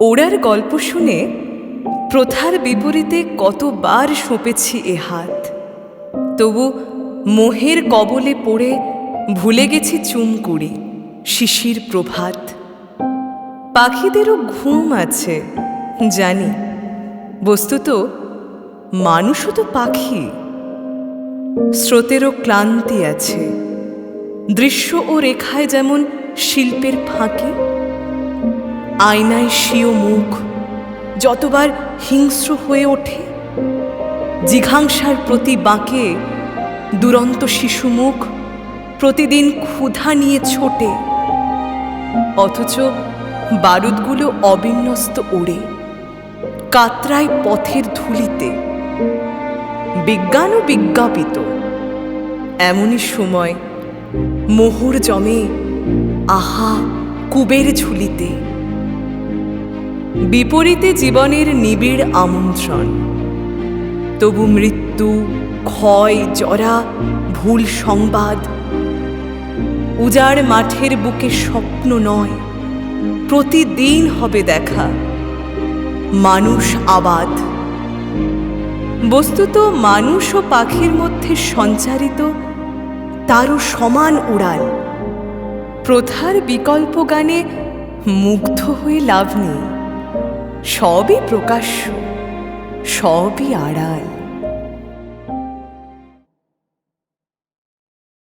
ওড়ার গল্প শুনে প্রথার বিপরীতে কতবার সঁপেছি এ হাত। তবু মোহের কবলে পড়ে ভুলে গেছি চুমকুড়ি শিশির প্রভাত। পাখিদেরও ঘুম আছে, জানি। বস্তুত মানুষও তো পাখি। স্রোতেরও ক্লান্তি আছে। দৃশ্য ও রেখায় যেমন শিল্পের ফাঁকি আয়নায় স্বীয় মুখ, যতবার হিংস্র হয়ে ওঠে, জিঘাংসার প্রতি বাঁকে দুরন্ত শিশু মুখ, প্রতিদিন ক্ষুধা নিয়ে ছোটে, অথচ বারুদগুলো অবিন্যস্ত ওড়ে, কাতরায় পথের ধুলিতে। বিজ্ঞানও বিজ্ঞাপিত, এমনই সময় মোহর জমে আহা কুবের ঝুলিতে। বিপরীতে জীবনের নিবিড় আমন্ত্রণ। তবু মৃত্যু, ক্ষয়, জরা, ভুল সংবাদ, উজাড় মাঠের বুকে স্বপ্ন নয়, প্রতিদিন হবে দেখা, মানুষ আবাদ। বস্তুত মানুষ ও পাখির মধ্যে সঞ্চারিত, তারও সমান উড়াল প্রথার বিকল্প গানে মুগ্ধ হয়ে লাভ নেই। সবই প্রকাশ্য সবই আড়াল।